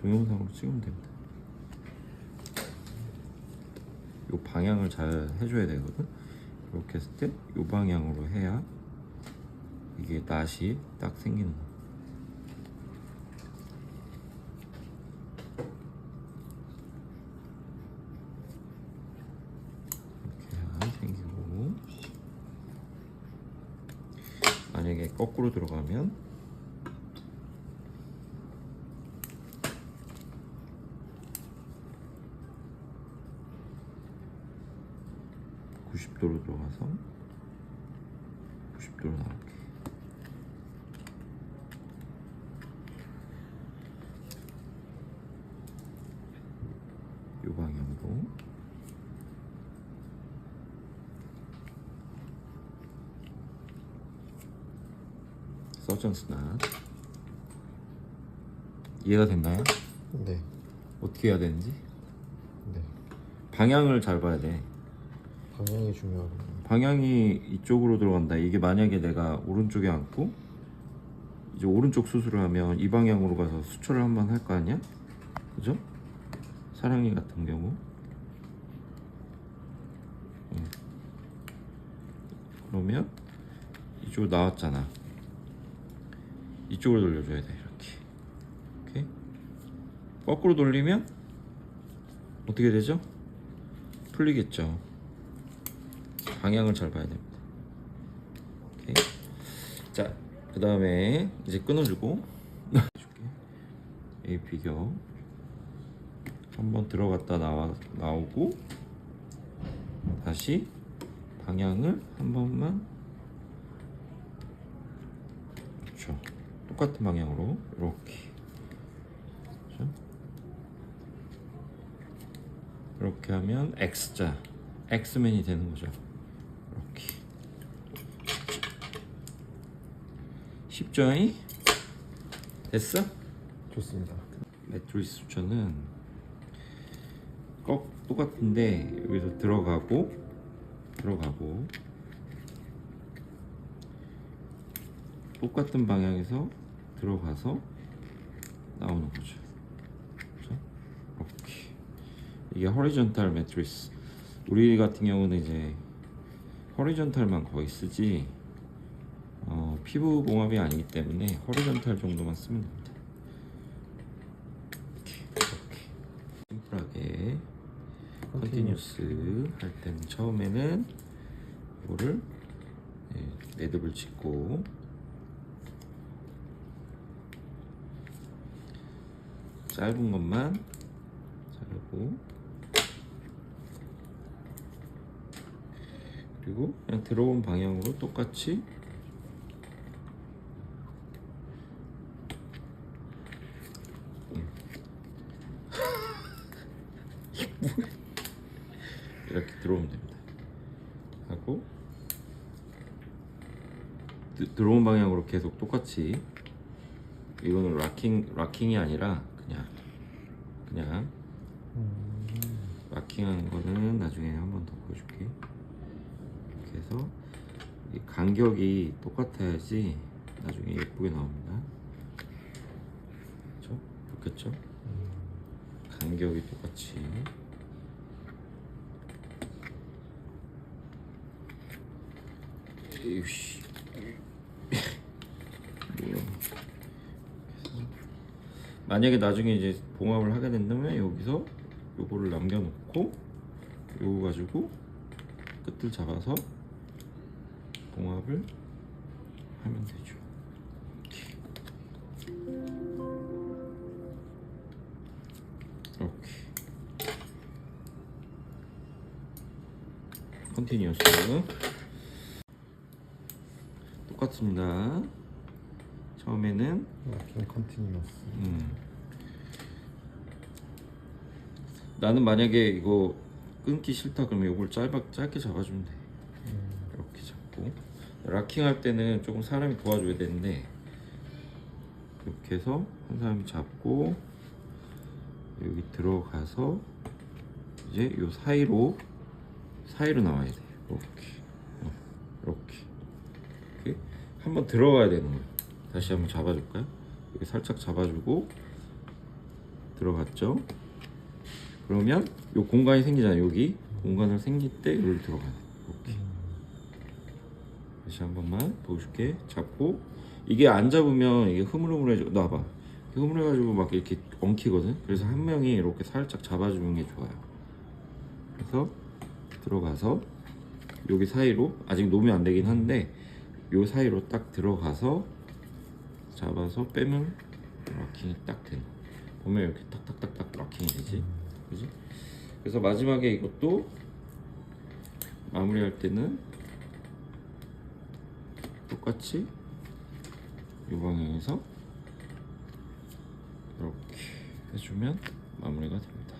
동영상으로 찍으면 됩니다. 요 방향을 잘 해줘야 되거든. 이렇게 했을 때요 방향으로 해야 이게 낫이 딱 생기는 거. 이렇게 해야 생기고 만약에 거꾸로 들어가면 (90도로) 들어가서 (90도로) 나올게 요 방향으로 서전스나 이해가 됐나요? 네. 어떻게 해야 되는지 네. 방향을 잘 봐야 돼 방향이 중요하군요. 방향이 이쪽으로 들어간다 이게 만약에 내가 오른쪽에 앉고 이제 오른쪽 수술을 하면 이 방향으로 가서 수초를 한번 할 거 아니야? 그죠? 사랑니 같은 경우 응. 그러면 이쪽으로 나왔잖아 이쪽으로 돌려줘야 돼 이렇게 오케이 거꾸로 돌리면 어떻게 되죠? 풀리겠죠 방향을 잘 봐야 됩니다. 오케이. 자, 그 다음에 이제 끊어주고. A 비교 한번 들어갔다 나와 나오고 다시 방향을 한 번만 그렇죠. 똑같은 방향으로 이렇게 그렇죠? 이렇게 하면 X자 X맨이 되는 거죠. 이렇게 쉽죠 잉? 됐어? 좋습니다. 매트리스 수천은 꼭 똑같은데 여기서 들어가고 들어가고 똑같은 방향에서 들어가서 나오는 거죠. 그렇죠? 이렇게 이게 허리전탈 매트리스. 우리 같은 경우는 이제 허리전탈만 거의 쓰지 어, 피부 봉합이 아니기 때문에 허리전탈 정도만 쓰면 됩니다. 이렇게, 이렇게. 심플하게 컨티뉴스 할 때는 처음에는 이거를 예, 매듭을 짓고. 짧은 것만 자르고. 그리고 그냥 들어온 방향으로 똑같이 이렇게 들어오면 됩니다. 하고 드- 들어온 방향으로 계속 똑같이 이거는 락킹 락킹이 아니라 그냥 그냥 마킹하는 거는 나중에 한 번 더 보여줄게. 이렇게 해서 이 간격이 똑같아야지 나중에 예쁘게 나옵니다. 그렇죠? 그렇겠죠? 간격이 똑같이. 뭐야. 만약에 나중에 이제 봉합을 하게 된다면 여기서 요거를 남겨놓고 요거 가지고 끝을 잡아서 봉합을 하면 되죠. 컨티뉴어스 똑같습니다. 처음에는 마킹 컨티뉴어스. 음. 나는 만약에 이거 끊기 싫다 그러면 이걸 짧아, 짧게 잡아주면 돼 이렇게 잡고 락킹 할 때는 조금 사람이 도와줘야 되는데 이렇게 해서 한 사람이 잡고 여기 들어가서 이제 요 사이로 사이로 나와야 돼. 이렇게 어, 이렇게 이렇게 한번 들어가야 되는 거예요 다시 한번 잡아줄까요? 여기 살짝 잡아주고 들어갔죠? 그러면 요 공간이 생기잖아요 여기. 공간을 생길 때 여기 들어가네 이렇게 다시 한 번만 보여줄게. 잡고. 이게 안 잡으면 이게 흐물흐물해지고 놔봐 흐물해가지고 막 이렇게 엉키거든? 그래서 한 명이 이렇게 살짝 잡아주는 게 좋아요. 그래서 들어가서 여기 사이로 아직 놓으면 안 되긴 한데 요 사이로 딱 들어가서 잡아서 빼면 락킹이 딱 되는. 보면 이렇게 탁탁탁탁 락킹이 되지? 그지? 그래서 마지막에 이것도 마무리할 때는 똑같이 이 방향에서 이렇게 해주면 마무리가 됩니다